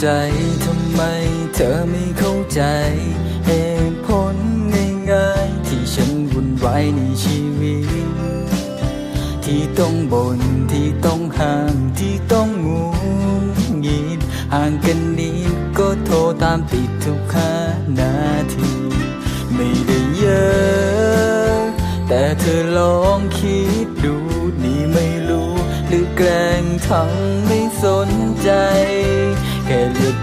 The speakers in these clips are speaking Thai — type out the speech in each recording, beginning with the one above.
ใจทำไมเธอไม่เข้าใจเหตุผลง่ายๆที่ฉันวุ่นวายในชีวิต ที่ต้องบน่นที่ต้องห่างที่ต้องงูงิดห่างกันนิดก็โทรตามติดทุกห้านาที ไม่ได้เยอะ แต่เธอลองคิดดูนี่ไม่รู้ หรือแกล้งทำไม่สนใจ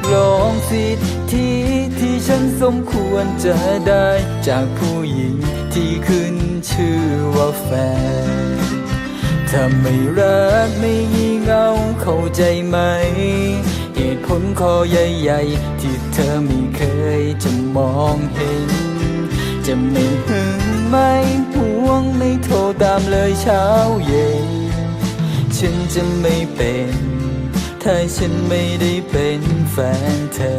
ค่เรียกร้องสิทธิที่ฉันสมควรจะได้จากผู้หญิงที่ขึ้นชื่อว่าแฟน ถ้าไม่รักไม่งี่เงาเข้าใจไหม เหตุผลข้อใหญ่ๆ ที่เธอไม่เคยจะมองเห็น จะไม่หึงไม่ห่วงไม่โทรตามเลยเช้าเย็น ฉันจะไม่เป็น ถ้าฉันไม่ได้เป็นแฟนเธอ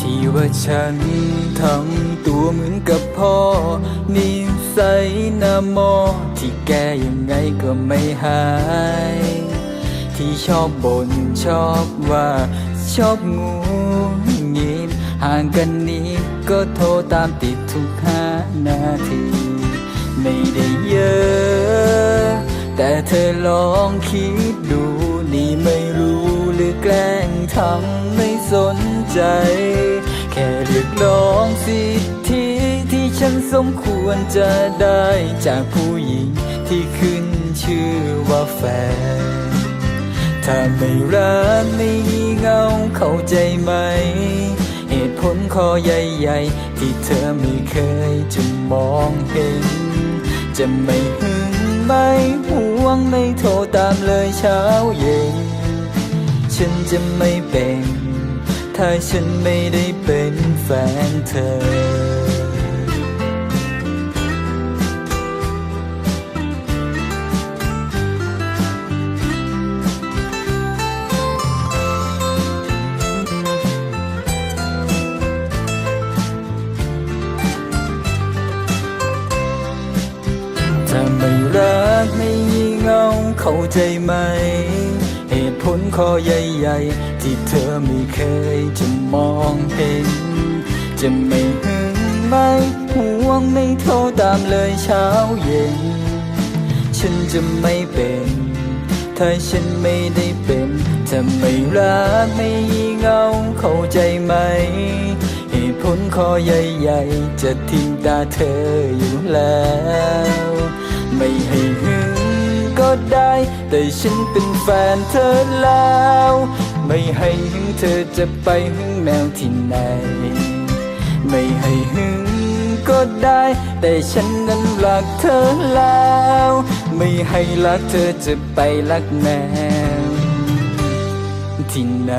ที่ว่าฉันทำตัวเหมือนกับพ่อ นิสัยน้ามอ ที่แกยังไงก็ไม่หาย ที่ชอบบ่นชอบว่าชอบงูงิดห่างกันนิดก็โทรตามติดทุกห้านาที ไม่ได้เยอะ แต่เธอลองคิดดูนี่ไม่รู้หรือแกล้งทำไม่สนใจ แค่เรียกร้องสิทธิที่ฉันสมควรจะได้จากผู้หญิงที่ขึ้นชื่อว่าแฟน ถ้าไม่รักไม่งี่เงาเข้าใจไหม เหตุผลข้อใหญ่ๆ ที่เธอไม่เคยจะมองเห็น จะไม่หึงไม่ห่วง ไม่โทรตามเลยเช้าเย็น ฉันจะไม่เป็น ถ้าฉันไม่ได้เป็นแฟนเธอถ้าไม่รักไเข้าใจไหม เหตุผลข้อใหญ่ๆ ที่เธอไม่เคยจะมองเห็น จะไม่หึงไม่ห่วงไม่โทรตามเลยเช้าเย็น ฉันจะไม่เป็น ถ้าฉันไม่ได้เป็นถ้าไม่รักไม่งี่เงาเข้าใจไหมเหตุผลข้อใหญ่ๆ จะทิ้งตาเธออยู่แล้ว ไม่ให้หึง ได้ แต่ฉันเป็นแฟนเธอแล้ว ไม่ให้หึงเธอจะไปหึงแมวที่ไหน ไม่ให้หึงก็ได้ แต่ฉันนั้นรักเธอแล้ว ไม่ให้รักเธอจะไปรักแมวที่ไหน